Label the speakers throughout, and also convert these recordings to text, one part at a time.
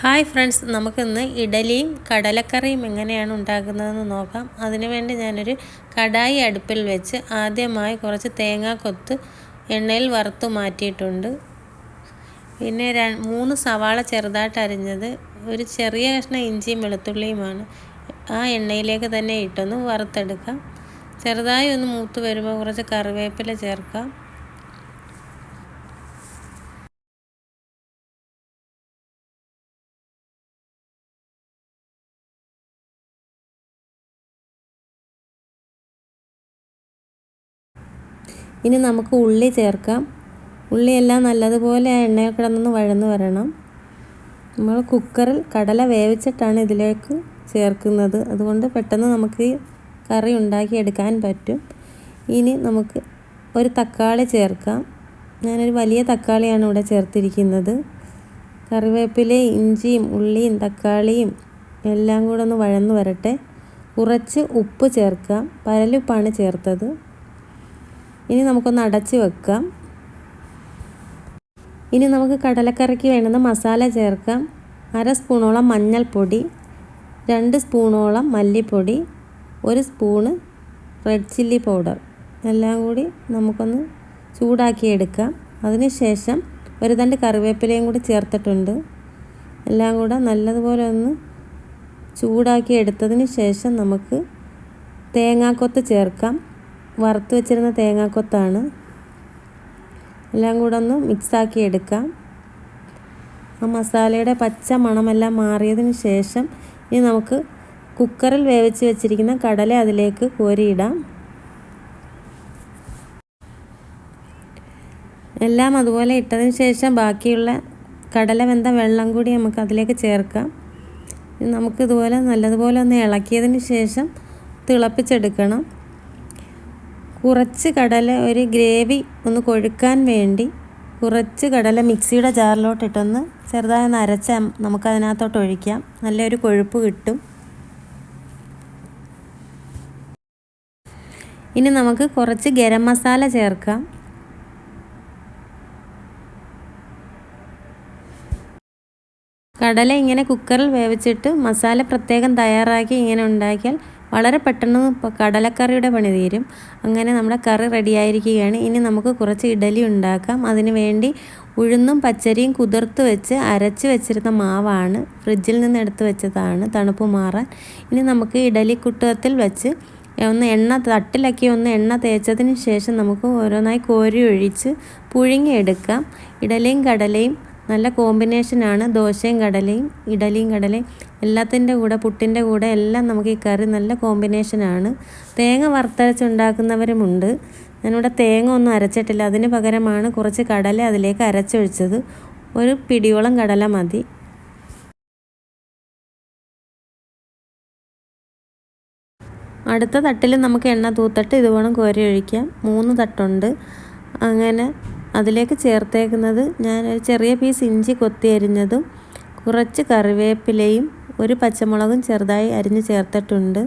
Speaker 1: Hi friends നമുക്കിന്ന് ഇഡലിയും കടലക്കറിയും എങ്ങനെയാണ് ഉണ്ടാക്കുന്നതെന്ന് നോക്കാം. അതിനുവേണ്ടി ഞാനൊരു കടായി അടുപ്പിൽ വെച്ച് ആദ്യമായി കുറച്ച് തേങ്ങാക്കൊത്ത് എണ്ണയിൽ വറുത്ത് മാറ്റിയിട്ടുണ്ട്. പിന്നെ മൂന്ന് സവാള ചെറുതായിട്ട് അരിഞ്ഞത് ഒരു ചെറിയ കഷ്ണം ഇഞ്ചിയും വെളുത്തുള്ളിയുമാണ്. ആ എണ്ണയിലേക്ക് തന്നെ ഇട്ടൊന്ന് വറുത്തെടുക്കാം. ചെറുതായി ഒന്ന് മൂത്ത് വരുമ്പോൾ കുറച്ച് കറിവേപ്പില ചേർക്കാം. ഇനി നമുക്ക് ഉള്ളി ചേർക്കാം. ഉള്ളിയെല്ലാം നല്ലതുപോലെ ആ എണ്ണയിൽ കിടന്നൊന്ന് വഴന്ന് വരണം. നമ്മൾ കുക്കറിൽ കടല വേവിച്ചിട്ടാണ് ഇതിലേക്ക് ചേർക്കുന്നത്. അതുകൊണ്ട് പെട്ടെന്ന് നമുക്ക് കറി ഉണ്ടാക്കിയെടുക്കാൻ പറ്റും. ഇനി നമുക്ക് ഒരു തക്കാളി ചേർക്കാം. ഞാനൊരു വലിയ തക്കാളിയാണ് ഇവിടെ ചേർത്തിരിക്കുന്നത്. കറിവേപ്പിലയും ഇഞ്ചിയും ഉള്ളിയും തക്കാളിയും എല്ലാം കൂടെ ഒന്ന് വഴന്ന് വരട്ടെ. കുറച്ച് ഉപ്പ് ചേർക്കാം. പരലുപ്പാണ് ചേർത്തത്. ഇനി നമുക്കൊന്ന് അടച്ച് വെക്കാം. ഇനി നമുക്ക് കടലക്കറിക്ക് വേണ്ടുന്ന മസാല ചേർക്കാം. അര സ്പൂണോളം മഞ്ഞൾപ്പൊടി രണ്ട് സ്പൂണോളം മല്ലിപ്പൊടി ഒരു സ്പൂണ് റെഡ് ചില്ലി പൗഡർ. എല്ലാം കൂടി നമുക്കൊന്ന് ചൂടാക്കിയെടുക്കാം അതിനുശേഷം ഒരു തണ്ട് കറിവേപ്പിലയും കൂടി ചേർത്തിട്ടുണ്ട്. എല്ലാം കൂടെ നല്ലതുപോലെ ഒന്ന് ചൂടാക്കി എടുത്തതിന് ശേഷം നമുക്ക് തേങ്ങാക്കൊത്ത് ചേർക്കാം. വറുത്ത് വെച്ചിരുന്ന തേങ്ങാക്കൊത്താണ്. എല്ലാം കൂടെ ഒന്ന് മിക്സാക്കി എടുക്കാം. ആ മസാലയുടെ പച്ച മണമെല്ലാം മാറിയതിന് ശേഷം ഇനി നമുക്ക് കുക്കറിൽ വേവിച്ച് വെച്ചിരിക്കുന്ന കടല അതിലേക്ക് കോരിയിടാം. എല്ലാം അതുപോലെ ഇട്ടതിന് ശേഷം ബാക്കിയുള്ള കടല വെന്ത വെള്ളം കൂടി നമുക്ക് അതിലേക്ക് ചേർക്കാം. നമുക്ക് ഇതുപോലെ നല്ലതുപോലെ ഒന്ന് ഇളക്കിയതിന് ശേഷം തിളപ്പിച്ചെടുക്കണം. കുറച്ച് കടല ഒരു ഗ്രേവി ഒന്ന് കൊഴുക്കാൻ വേണ്ടി കുറച്ച് കടല മിക്സിയുടെ ജാറിലോട്ടിട്ടൊന്ന് ചെറുതായി ഒന്ന് അരച്ച നമുക്കതിനകത്തോട്ട് ഒഴിക്കാം. നല്ലൊരു കൊഴുപ്പ് കിട്ടും. ഇനി നമുക്ക് കുറച്ച് ഗരം മസാല ചേർക്കാം. കടല ഇങ്ങനെ കുക്കറിൽ വേവിച്ചിട്ട് മസാല പ്രത്യേകം തയ്യാറാക്കി ഇങ്ങനെ ഉണ്ടാക്കിയാൽ വളരെ പെട്ടെന്ന് കടലക്കറിയുടെ പണി തീരും. അങ്ങനെ നമ്മുടെ കറി റെഡിയായിരിക്കുകയാണ് ഇനി നമുക്ക് കുറച്ച് ഇഡലി ഉണ്ടാക്കാം. അതിന് വേണ്ടി ഉഴുന്നും പച്ചരിയും കുതിർത്ത് വെച്ച് അരച്ച് വെച്ചിരുന്ന മാവാണ്. ഫ്രിഡ്ജിൽ നിന്ന് എടുത്ത് വെച്ചതാണ് തണുപ്പ് മാറാൻ. ഇനി നമുക്ക് ഇഡലി കുട്ടത്തിൽ വെച്ച് ഒന്ന് എണ്ണ തട്ടിലക്കി ഒന്ന് എണ്ണ തേച്ചതിന് ശേഷം നമുക്ക് ഓരോന്നായി കോരി ഒഴിച്ച് പുഴുങ്ങിയെടുക്കാം ഇഡലിയും കടലയും നല്ല കോമ്പിനേഷനാണ് ദോശയും കടലയും ഇഡലിയും കടലയും എല്ലാത്തിന്റെ കൂടെ പുട്ടിന്റെ കൂടെ എല്ലാം നമുക്ക് ഈ കറി നല്ല കോമ്പിനേഷനാണ് തേങ്ങ വറുത്തരച്ചുണ്ടാക്കുന്നവരുമുണ്ട് ഞാനിവിടെ തേങ്ങ ഒന്നും അരച്ചിട്ടില്ല. അതിന് പകരമാണ് കുറച്ച് കടല അതിലേക്ക് അരച്ചൊഴിച്ചത്. ഒരു പിടിയോളം കടല മതി. അടുത്ത തട്ടിൽ നമുക്ക് എണ്ണ തൂത്തട്ട് ഇതുവേണം കോരി ഒഴിക്കാം. മൂന്ന് തട്ടുണ്ട്. അങ്ങനെ അതിലേക്ക് ചേർത്തേക്കുന്നത് ഞാൻ ഒരു ചെറിയ പീസ് ഇഞ്ചി കൊത്തി അരിഞ്ഞതും കുറച്ച് കറിവേപ്പിലയും ഒരു പച്ചമുളകും ചെറുതായി അരിഞ്ഞ് ചേർത്തിട്ടുണ്ട്.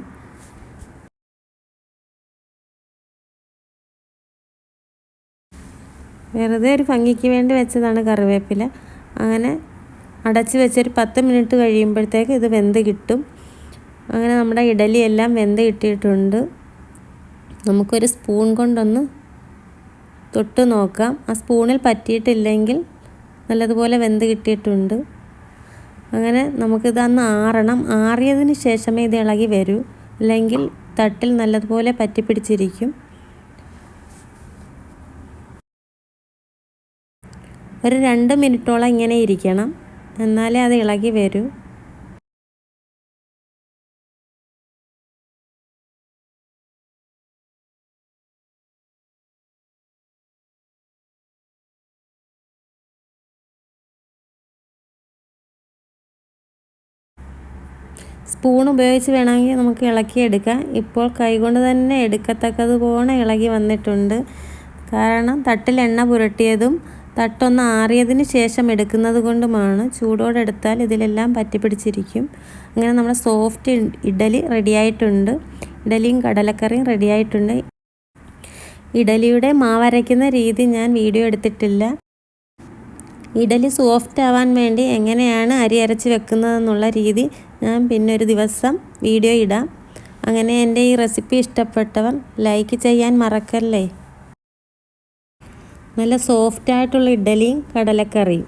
Speaker 1: വെറുതെ ഒരു ഭംഗിക്ക് വേണ്ടി വെച്ചതാണ് കറിവേപ്പില. അങ്ങനെ അടച്ച് വെച്ചൊരു പത്ത് മിനിറ്റ് കഴിയുമ്പോഴത്തേക്ക് ഇത് വെന്ത് കിട്ടും. അങ്ങനെ നമ്മുടെ ഇഡലി എല്ലാം വെന്ത് കിട്ടിയിട്ടുണ്ട്. നമുക്കൊരു സ്പൂൺ കൊണ്ടൊന്ന് തൊട്ട് നോക്കാം. ആ സ്പൂണിൽ പറ്റിയിട്ടില്ലെങ്കിൽ നല്ലതുപോലെ വെന്ത് കിട്ടിയിട്ടുണ്ട്. അങ്ങനെ നമുക്കിത് അന്ന് ആറണം. ആറിയതിന് ശേഷമേ ഇത് ഇളകി വരൂ. അല്ലെങ്കിൽ തട്ടിൽ നല്ലതുപോലെ പറ്റിപ്പിടിച്ചിരിക്കും. ഒരു രണ്ട് മിനിറ്റോളം ഇങ്ങനെ ഇരിക്കണം. എന്നാലേ അത് ഇളകി വരൂ. സ്പൂൺ ഉപയോഗിച്ച് വേണമെങ്കിൽ നമുക്ക് ഇളക്കിയെടുക്കാം ഇപ്പോൾ കൈകൊണ്ട് തന്നെ എടുക്കത്തക്കതുപോലെ ഇളകി വന്നിട്ടുണ്ട്. കാരണം തട്ടിൽ എണ്ണ പുരട്ടിയതും തട്ടൊന്ന് ആറിയതിന് ശേഷം എടുക്കുന്നത് കൊണ്ടുമാണ് ചൂടോടെ എടുത്താൽ ഇതിലെല്ലാം പറ്റിപ്പിടിച്ചിരിക്കും. അങ്ങനെ നമ്മുടെ സോഫ്റ്റ് ഇഡലി റെഡിയായിട്ടുണ്ട്. ഇഡലിയും കടലക്കറിയും റെഡിയായിട്ടുണ്ട്. ഇഡലിയുടെ മാവരയ്ക്കുന്ന രീതി ഞാൻ വീഡിയോ എടുത്തിട്ടില്ല. ഇഡലി സോഫ്റ്റ് ആവാൻ വേണ്ടി എങ്ങനെയാണ് അരി അരച്ച് വെക്കുന്നതെന്നുള്ള രീതി ഞാൻ പിന്നെ ഒരു ദിവസം വീഡിയോ ഇടാം. അങ്ങനെ എന്റെ ഈ റെസിപ്പി ഇഷ്ടപ്പെട്ടവൻ ലൈക്ക് ചെയ്യാൻ മറക്കല്ലേ? നല്ല സോഫ്റ്റായിട്ടുള്ള ഇഡലിയും കടലക്കറിയും.